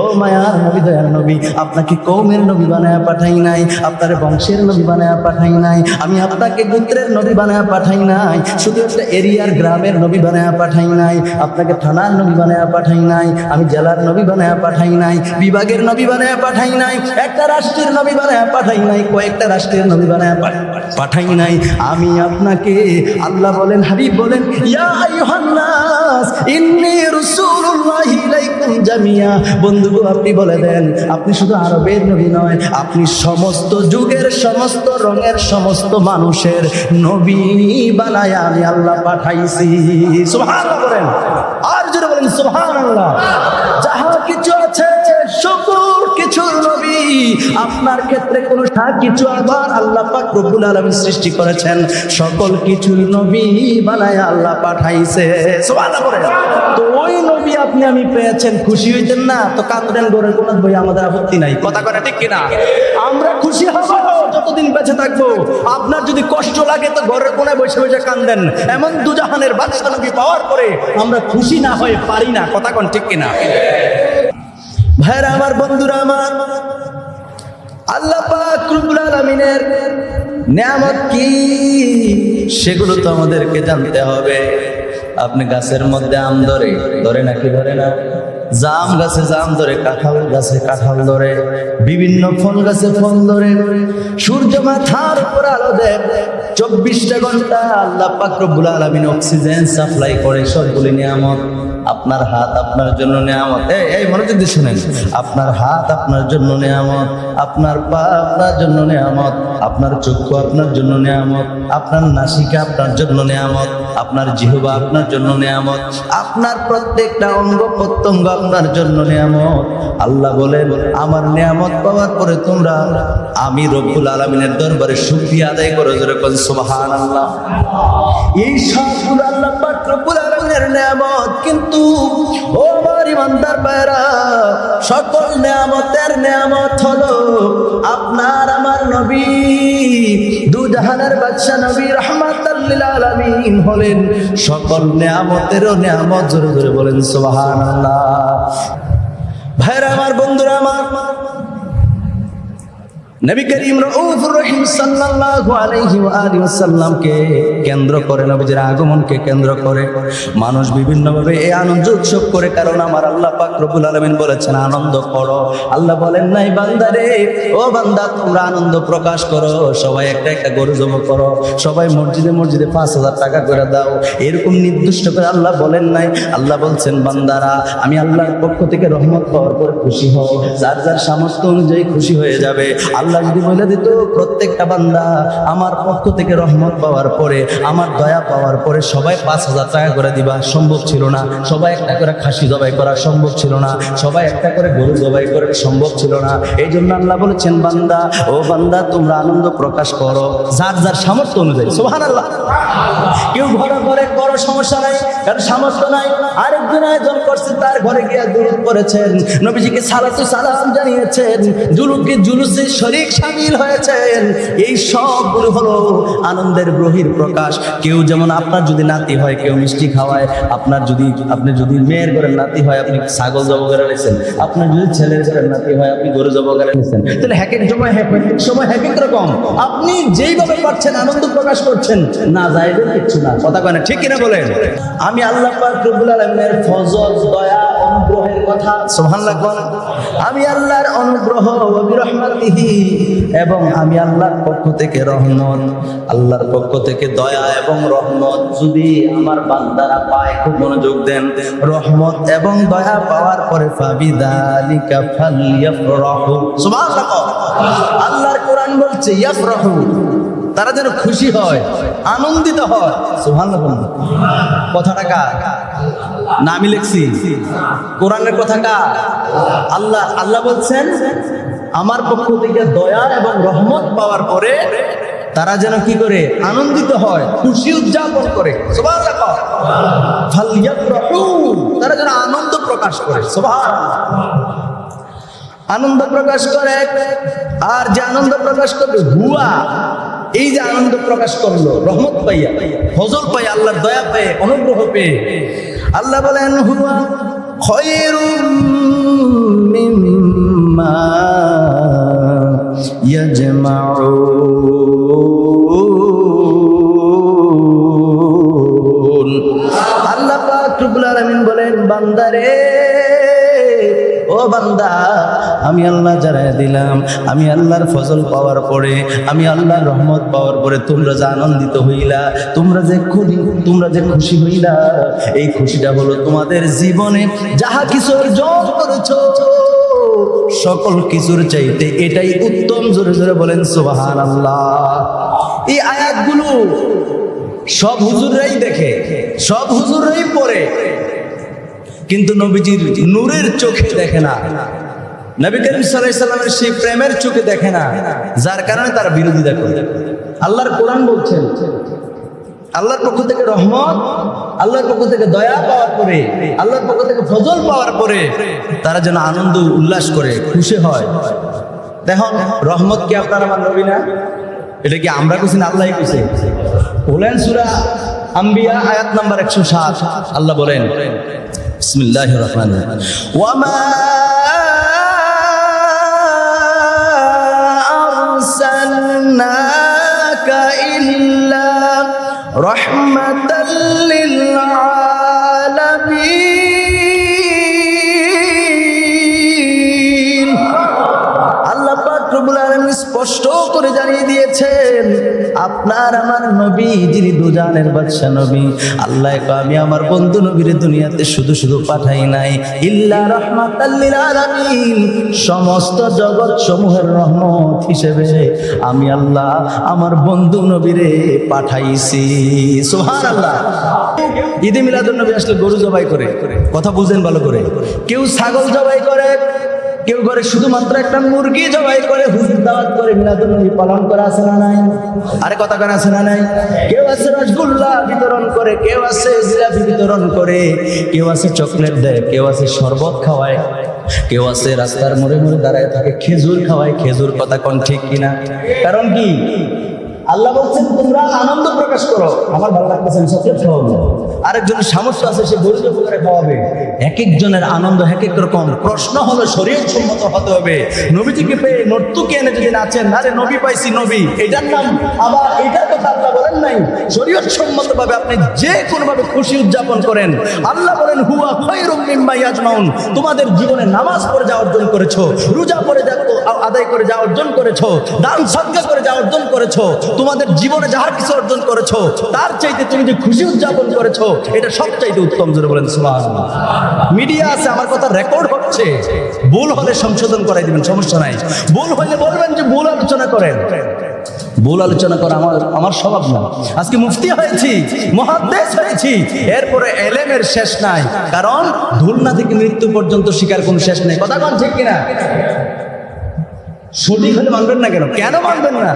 ও মায়ার নবী, দয়ার নবী, আপনাকে কৌমের নবী বানায় পাঠাই নাই, আপনার বংশের নবী বানায় পাঠাই নাই, আমি আপনাকে গোত্রের নবী বানায় পাঠাই নাই, শুধু একটা এরিয়ার গ্রামের নবী বানায় পাঠাই নাই, আপনাকে থানার নবী বানায় পাঠাই নাই, আমি জেলার নবী বানায় পাঠাই নাই, বিভাগের নবী বানায় পাঠাই নাই, একটা রাষ্ট্রের নবী বানায় পাঠাই নাই, কয়েকটা রাষ্ট্রের নবী বানায় পাঠাই নাই, আমি আপনাকে আল্লাহ বলেন, হাবিব বলেন, ইয়া আইয়ুহান নাস, ইন্নী রাসূলুল্লাহি জামিয়া বন্ধুগো আপনি বলে দেন, আপনি শুধু আরবের নবী নয়, আপনি সমস্ত যুগের, সমস্ত রঙের, সমস্ত মানুষের নবী বানায় আমি আল্লাহ পাঠাইছি। আর জোরে বলেন, সুবহানাল্লাহ। যাহা কিছু আছে সকল নবী। আপনার ক্ষেত্রে কিছু আবার আল্লাহ পাক সৃষ্টি করেছেন। সকল কিছুর নবী বানায় আল্লাহ পাঠাইছে। তো ওই নবী আপনি আমি পেয়েছেন খুশি হইতেন না? তো কাঁদলেন গড়ের কোনো বই আমাদের আপত্তি নাই। কথা করে ঠিক কিনা? আমরা খুশি হব যতদিন বেঁচে থাকব। আপনার যদি কষ্ট লাগে তো ঘরের কোনায় বসে বসে কান্দেন। এমন দুজাহানের বাদশা নবী পাওয়ার পরে আমরা খুশি না হয়ে পারি না। কথা কোন ঠিক কিনা? ভাইরা আমার বন্ধুরা আমার আল্লাহ পাক রব্বুল আলামিনের নিয়ামত কি? সেগুলো তো আমাদেরকে জানতে হবে। আপনি গাছের মধ্যে আম ধরে ধরে নাকি ধরে না? জাম গাছে জাম ধরে, কাঁঠাল গাছে কাঁঠাল ধরে, বিভিন্ন ফল গাছে ফল ধরে। সূর্য মাথার উপর আলো দেয়, চব্বিশটা ঘণ্টা আল্লাহ পাক আলামিন অক্সিজেন সাপ্লাই করে সবগুলি নিয়ামত। আপনার হাত আপনার জন্য নেয়ামত। এই মনোযোগ দিয়ে শুনেন। আপনার হাত আপনার জন্য নেয়ামত, আপনার পা আপনার জন্য নেয়ামত, আপনার চক্ষু আপনার জন্য নেয়ামত, আপনার নাসিকা আপনার জন্য নেয়ামত, আপনার জিহবা আপনার জন্য নেয়ামত, আপনার প্রত্যেকটা অঙ্গ প্রত্যঙ্গ আপনার জন্য নেয়ামত। আল্লাহ বলেন, আমার নেয়ামত পাওয়ার পরে তোমরা আমি রব্বুল আলমিনের দরবারে শুকরিয়া আদায় করো যেরকম সুবাহান আল্লাহ এই সবগুলো আল্লাহ নিয়ামত, কিন্তু ও আমার ভাইরা সকল নিয়ামতের নিয়ামত হলো আপনার আমার নবী। দুজাহানের বাদশা নবী রহমাতাল লিল আলামিন হলেন। সকল নিয়ামতেরও নিয়ামত জোরে জোরে বলেন, সুবহানাল্লাহ। ভাইরা আমার বন্ধুরা, আমার নবী করিম রউফুর রহিম সাল্লাল্লাহু আলাইহি ওয়া আলিহি কেন্দ্র করে আগমনকে কেন্দ্র করে। মানুষ এই আনন্দ উৎসব করে, কারণ আমার আল্লাহ পাক রব্বুল আলামিন বলেছেন, আনন্দ করো। আল্লাহ বলেন, নাই ও বান্দা, তোমরা আনন্দ প্রকাশ করো, সবাই একটা একটা গরু জমা করো, সবাই মসজিদে মসজিদে পাঁচ হাজার টাকা করে দাও। এরকম নির্দিষ্ট করে আল্লাহ বলেন নাই। আল্লাহ বলছেন, বান্দারা, আমি আল্লাহর পক্ষ থেকে রহমত পাওয়ার পর খুশি হও। যার যার সামর্থ্য অনুযায়ী খুশি হয়ে যাবে, আল্লাহ যদি বলে দিত, প্রত্যেকটা বান্দা আমার পক্ষ থেকে রহমত পাওয়ার পরে, আমার দয়া পাওয়ার পরে সবাই পাঁচ হাজার টাকা করে দিবা, সম্ভব ছিল না। সবাই একটা করে খাসি জবাই করা সম্ভব ছিল না। সবাই একটা করে গরু জবাই করে সম্ভব ছিল না। এই জন্য আল্লাহ বলেছেন, বান্দা, ও বান্দা, তোমরা আনন্দ প্রকাশ করো। যার যার সামর্থ্য অনুযায়ী। সোহান আল্লাহ কেউ ঘরে ঘরে করো সমস্যা নাই কারণ সামর্থ্য নাই। আরেকজন আয়োজন করছে, তার ঘরে গিয়ে দুরুদ করেছেন। নবীজিকে সালাতু সালাম জানিয়েছেন। জুলুকে জুলুসে শরীর সামিল হয়েছেন। এই সবগুলো হলো আনন্দের বহির প্রকাশ। কেউ যেমন আপনার যদি নাতি হয়, কেউ মিষ্টি খাওয়ায়, আপনার যদি, আপনি যদি মেয়ের ঘরের নাতি হয়, আপনি ছাগল জব করে নিয়েছেন আপনার যদি ছেলের ঘরের নাতি হয়, আপনি গরু জব করে নিয়েছেন তাহলে এক এক সময়, এক এক সময়, এক এক রকম। আপনি যেইভাবে পাচ্ছেন আনন্দ প্রকাশ করছেন। না যাইবেন কিচ্ছু না। কথা কয় না, ঠিক কিনা বলেন? আমি আল্লাহ পাক রব্বুল ফজল, দয়া অনুগ্রহের কথা। সুবহানাল্লাহ বলেন আমি আল্লাহর অনুগ্রহ ওয়া রহমাতিহি এবং আমি আল্লাহর পক্ষ থেকে রহমত, আল্লাহর পক্ষ থেকে দয়া এবং রহমত যদি আমার বান্দারা পায়, খুব মনোযোগ দেন। রহমত এবং দয়া পাওয়ার পরে ফাবিদালিকা ফালিয়াফরাহু সুবহানাল্লাহ আল্লাহর কোরআন বলছে, ইয়াফরাহু। তারা যেন খুশি হয়, আনন্দিত হয়। বলুন। কথাটা কার? না, আমি লিখছি। কোরআনের কথা কার? আল্লাহ আল্লাহ বলছেন, আমার পক্ষ থেকে দয়া এবং রহমত পাওয়ার পরে তারা যেন কি করে? আনন্দিত হয়, খুশি উদযাপন করে। তারা যেন আনন্দ প্রকাশ করে। সুবহানাল্লাহ। আনন্দ প্রকাশ করে। আর যে আনন্দ প্রকাশ করবে, হুয়া। এই যে আনন্দ প্রকাশ করল, রহমত পাইয়া, ফজল পাইয়া, আল্লাহর দয়া পেয়ে, অনুগ্রহ পেয়ে। আল্লাহ বলেন ও বান্দা, আমি আল্লাহ জানাই দিলাম, আমি আল্লাহর ফজল পাওয়ার পরে, আমি আল্লাহর রহমত পাওয়ার পরে তোমরা যে আনন্দিত হইলা, তোমরা যে খুশি তোমরা যে খুশি হইলা, এই খুশিটা হলো তোমাদের জীবনে যাহা কিছু অর্জন করেছ, সকল কিছুর চাইতে এটাই উত্তম। জোরে জোরে বলেন সুবাহান আল্লাহ এই আয়াতগুলো সব হুজুররাই দেখে, সব হুজুররাই পড়ে। কিন্তু নবীজির নূরের চোখে দেখে না। নবী করিম সাল্লামের সেই প্রেমের চোখে দেখে না, যার কারণে তারা বিরোধিতা করে। আল্লাহর কোরআন বলছেন আল্লাহর পক্ষ থেকে রহমত, আল্লাহর পক্ষ থেকে দয়া পাওয়ার পরে, আল্লাহর পক্ষ থেকে ফজল পাওয়ার পরে তারা যেন আনন্দ উল্লাস করে, খুশি হয়। দেখুন রহমত কি আপনার আমার নবী না? এটা কি আমরা কুছি না আল্লাহ কুছে বলেন সুরা আম্বিয়া আয়াত নাম্বার একশো সাত, আল্লাহ বলেন বিসমিল্লাহ রহমান ওয়ামা আরসালনাকা ইল্লা রাহমাতাল লিল আলামিন। আল্লাহ পাক রব্বুল আলামিন স্পষ্ট করে জানিয়ে দিয়েছে আপনার আমার নবী, যিনি দুজানের বাদশা নবী। আল্লাহ আমি আমার বন্ধু নবীর দুনিয়াতে শুধু শুধু পাঠাই নাই। ইল্লা আলামিন। সমস্ত জগৎ সমূহের রহমত হিসেবে আমি আল্লাহ আমার বন্ধু নবীরে পাঠাইছি। সুবহানাল্লাহ। ঈদে মিলাদুন নবী আসলে গরু জবাই করে। কথা বুঝেন ভালো করে। কেউ ছাগল জবাই করে কেউ করে শুধুমাত্র একটা মুরগি জবাই করে হুজুর দাওয়াত করে, মিলাদুল নবী পালন করে আছে না নাই? আরে কথা কেন আছে না নাই? কেউ আছে রসগোল্লা বিতরণ করে, কেউ আছে জিলাপি বিতরণ করে, কেউ আছে চকলেট দেয়, কেউ আছে শরবত খাওয়ায়, কেউ আছে রাস্তার মোড়ে মোড়ে দাঁড়ায় থাকে, খেজুর খাওয়ায়, খেজুর কথা কোন ঠিক কিনা? কারণ কি? আল্লাহ বলছেন তোমরা আনন্দ প্রকাশ করো। আমার ভালো লাগতেছে আমি চকলেট খাওয়াবো আরেকজনের সামর্থ্য আছে সে গরিব উপকারে খাওয়াবে এক একজনের আনন্দ এক এক রকম। প্রশ্ন হলো শরীর সম্মত হতে হবে। নবীজিকে পেয়ে নর্তুকে এনে যদি নাচেন আরে নবী পাইছি নবী এটার নাম আবার এটার কথা আল্লাহ বলেন নাই। শরীর সম্মত ভাবে আপনি যে কোনো ভাবে খুশি উদযাপন করেন আল্লাহ বলেন হুয়া খৈরুম মিম্মা ইয়াজমাউন। তোমাদের জীবনে নামাজ পড়ে যা অর্জন করেছ রোজা পড়ে যা আদায় করে যা অর্জন করেছ দান সদকা করে যা অর্জন করেছ, তোমাদের জীবনে যাহা কিছু অর্জন করেছ, তার চাইতে তুমি যে খুশি উদযাপন করেছ, এটা সব চাইতে উত্তম, জোরে বলেন মিডিয়া আছে, আমার কথা রেকর্ড হচ্ছে। ভুল হলে সংশোধন করাই দিবেন, সমস্যা নাই। ভুল হলে বলবেন যে ভুল আলোচনা করেন। ভুল আলোচনা করা আমার আমার স্বভাব না। আজকে মুফতি হয়েছি মহাদেশ হয়েছি, এরপরে এলেমের শেষ নাই। কারণ ধুলনা থেকে মৃত্যু পর্যন্ত শিকার কোনো শেষ নেই। কথা কোন ঠিক কিনা? সঠিক হলে মানবেন না কেন? কেন মানবেন না?